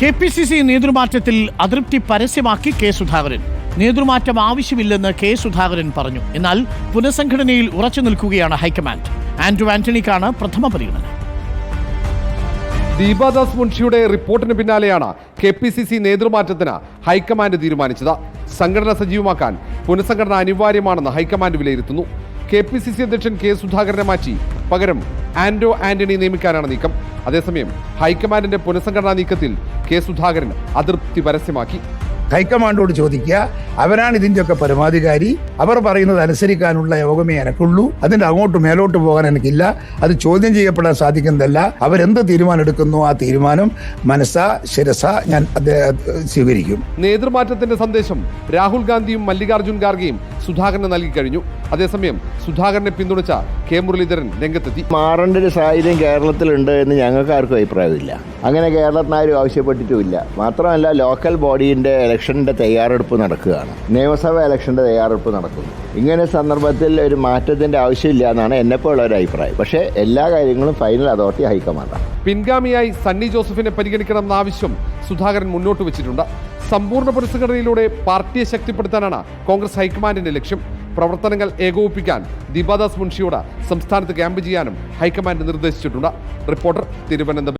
K P C C നേതൃമാറ്റത്തിൽ അതൃപ്തി പരസ്യമാക്കി കെ സുധാകരൻ. നേതൃമാറ്റം ആവശ്യമില്ലെന്ന് കെ സുധാകരൻ പറഞ്ഞു. എന്നാൽ പുനഃസംഘടനയിൽ ഉറച്ചു നിൽക്കുകയാണ് ഹൈക്കമാൻഡ്. ആന്റോ ആന്റണിക്കാണ് പ്രഥമ പരിഗണന. ദീപാദാസ് മുൻഷിയുടെ റിപ്പോർട്ടിന് പിന്നാലെയാണ് കെ പി സി സി നേതൃമാറ്റത്തിന് ഹൈക്കമാൻഡ് തീരുമാനിച്ചത്. സംഘടന സജീവമാക്കാൻ പുനഃസംഘടന അനിവാര്യമാണെന്ന് ഹൈക്കമാൻഡ് വിലയിരുത്തുന്നു. കെ പി സി സി അധ്യക്ഷൻ കെ സുധാകരനെ മാറ്റി പകരം ആന്റോ ആന്റണി നിയമിക്കാനാണ് നീക്കം. അതേസമയം ഹൈക്കമാൻഡിന്റെ പുനഃസംഘടനാ നീക്കത്തിൽ കെ സുധാകരൻ അതൃപ്തി പരസ്യമാക്കി. ഹൈക്കമാൻഡോട് ചോദിക്കുക അവരാണ് ഇതിന്റെയൊക്കെ പരമാധികാരി? അവർ പറയുന്നത് അനുസരിക്കാനുള്ള യോഗമേ എനക്കുള്ളൂ. അതിന്റെ അങ്ങോട്ട് മേലോട്ട് പോകാൻ എനിക്കില്ല. അത് ചോദ്യം ചെയ്യപ്പെടാൻ സാധിക്കുന്നതല്ല. അവരെന്ത് തീരുമാനം എടുക്കുന്നു ആ തീരുമാനം മനസ്സ ശിരസ ഞാൻ സ്വീകരിക്കും. നേതൃമാറ്റത്തിന്റെ സന്ദേശം രാഹുൽ ഗാന്ധിയും മല്ലികാർജുൻ ഖാർഗെയും സുധാകരന് നൽകി കഴിഞ്ഞു. അതേസമയം സുധാകരനെ പിന്തുണച്ച കെ മുരളീധരൻ രംഗത്തെത്തി. മാറേണ്ട ഒരു സാഹചര്യം കേരളത്തിലുണ്ട് എന്ന് ഞങ്ങൾക്ക് ആർക്കും അഭിപ്രായമില്ല. അങ്ങനെ കേരളത്തിന് ആരും ആവശ്യപ്പെട്ടിട്ടുമില്ല. മാത്രമല്ല ലോക്കൽ ബോഡീന്റെ ഇലക്ഷന്റെ തയ്യാറെടുപ്പ് നടക്കുകയാണ്. നിയമസഭാ ഇലക്ഷന്റെ തയ്യാറെടുപ്പ് നടക്കുന്നു. ഇങ്ങനെ സന്ദർഭത്തിൽ ഒരു മാറ്റത്തിന്റെ ആവശ്യമില്ല എന്നാണ് എന്നെപ്പോലുള്ള ഒരു അഭിപ്രായം. പക്ഷേ എല്ലാ കാര്യങ്ങളും ഫൈനൽ അതോറിറ്റി ഹൈക്കമാൻഡാണ് പിൻഗാമിയായി സണ്ണി ജോസഫിനെ പരിഗണിക്കണമെന്ന ആവശ്യം സുധാകരൻ മുന്നോട്ട് വെച്ചിട്ടുണ്ട്. സമ്പൂർണ പുനഃസംഘടനയിലൂടെ പാർട്ടിയെ ശക്തിപ്പെടുത്താനാണ് കോൺഗ്രസ് ഹൈക്കമാൻഡിന്റെ ലക്ഷ്യം. പ്രവർത്തനങ്ങൾ ഏകോപിപ്പിക്കാൻ ദീപാദാസ് മുൻഷിയോട് സംസ്ഥാനത്ത് ക്യാമ്പ് ചെയ്യാനും ഹൈക്കമാൻഡ് നിർദ്ദേശിച്ചിട്ടുണ്ട്. റിപ്പോർട്ടർ തിരുവനന്തപുരം.